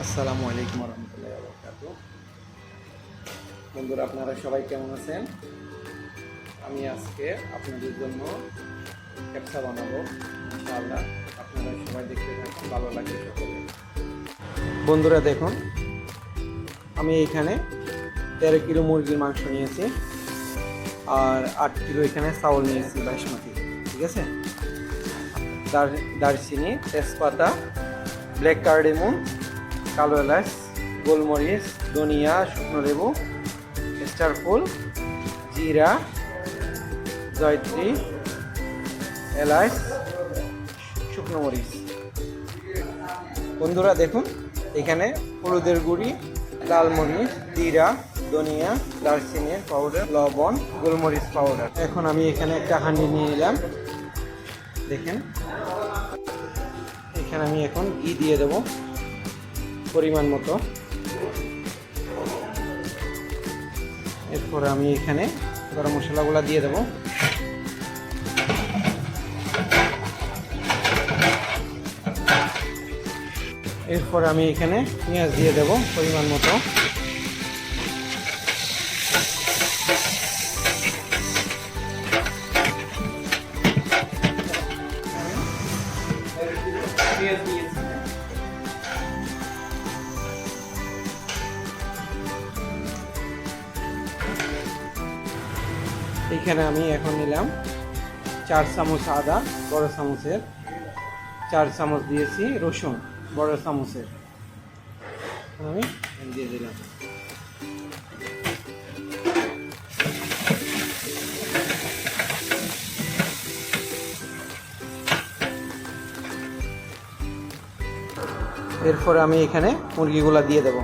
আসসালামু আলাইকুম রহমতুল্লাহ বরকাত বন্ধুরা, আপনারা সবাই কেমন আছেন? আমি আজকে আপনাদের জন্য ক্যাপসা বানাবো, ইনশাআল্লাহ। আপনারা সবাই দেখতে থাকুন, ভালো সকলে বন্ধুরা, দেখুন, আমি এখানে তেরো কিলো মুরগির মাংস নিয়েছি আর আট কিলো এখানে চাউল নিয়েছি, বাসমতি, ঠিক আছে? দার- দারচিনি, তেজপাতা, ব্ল্যাক কার্ডেমন কালো এলাচ, গোলমরিচ, ধনিয়া, শুকনো লেবু স্টার ফুল, জিরা, জয়ত্রী, এলাচ, শুকনো মরিচ। বন্ধুরা দেখুন, এখানে হলুদের গুঁড়ি, লাল মরিচ, জিরা, ধনিয়া দারচিনির পাউডার লবণ, গোলমরিচ পাউডার এখন আমি এখানে একটা হাঁড়ি নিয়ে এলাম। দেখেন। এখানে আমি এখন ঘি দিয়ে দেব। পরিমাণ মতো। এরপর আমি এখানে গরম মশলাগুলো দিয়ে দেব। এরপর আমি এখানে পেঁয়াজ দিয়ে দেব পরিমাণ মতো। এখানে আমি এখন নিলাম চার চামচ আদা, বড় চামচের। চার চামচ দিয়েছি রসুন, বড় চামচের। আমি দিয়ে দিলাম। এরপর আমি এখানে মুরগিগুলা দিয়ে দেবো।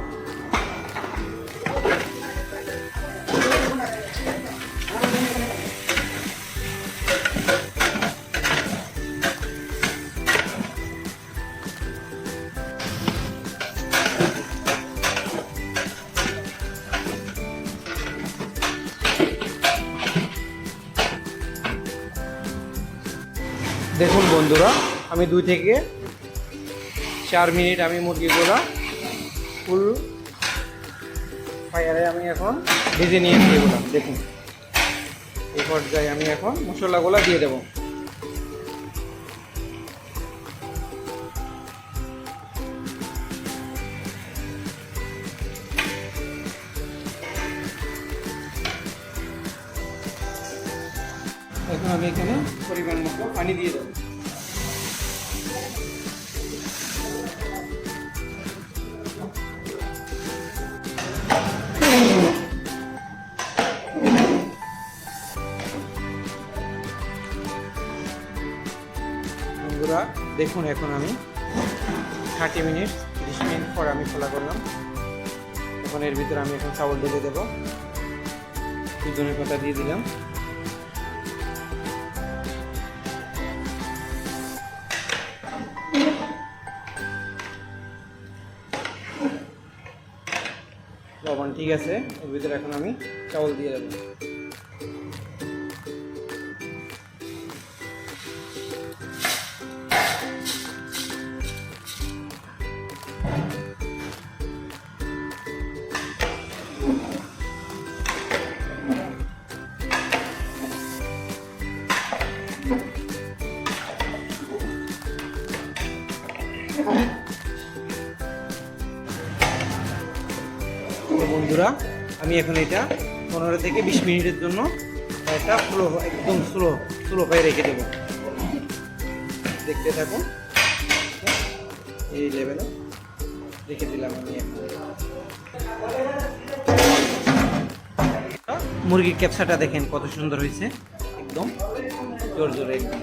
দেখুন বন্ধুরা, আমি দুই থেকে চার মিনিট আমি মুরগিগুলো ফুল ফায়ারে আমি এখন ভেজে নিয়েছি এগুলো, দেখুন। এই পর্যায়ে আমি এখন মশলাগুলো দিয়ে দেবো। আমি এখানে। পরিমাণ মতো পানি দিয়ে দেবো। বন্ধুরা, দেখুন এখন আমি থার্টি মিনিট তিরিশ মিনিট পর আমি খোলা করলাম। এখন এর ভিতরে আমি এখন চাউল ঢেলে দেবো। দুজনের কথা দিয়ে দিলাম। লবণ ঠিক আছে? এর ভিতরে এখন আমি চাউল দিয়ে দেবো। তো বন্ধুরা, আমি এখন এটা পনেরো থেকে বিশ মিনিটের জন্য এটা স্লো একদম স্লো স্লো পায়ে রেখে দেবো। দেখতে থাকুন। এই লেভেলে রেখে দিলাম আমি মুরগির ক্যাপসাটা দেখেন কত সুন্দর হয়েছে। একদম জোর জোরে, একদম।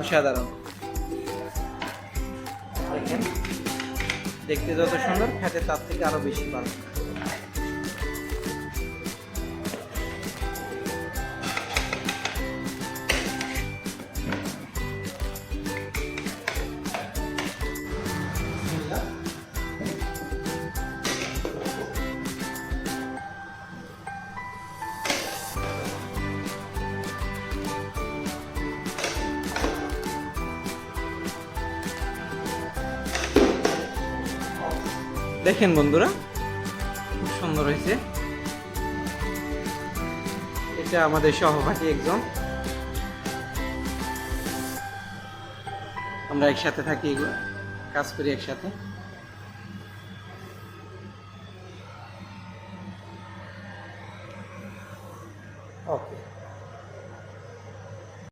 অসাধারণ। দেখেন দেখতে যত সুন্দর খেতে তার থেকে আরও বেশি ভালো। দেখেন বন্ধুরা, খুব সুন্দর হয়েছে। এটা আমাদের সহপাঠী একজন। আমরা একসাথে থাকি কাজ করি একসাথে।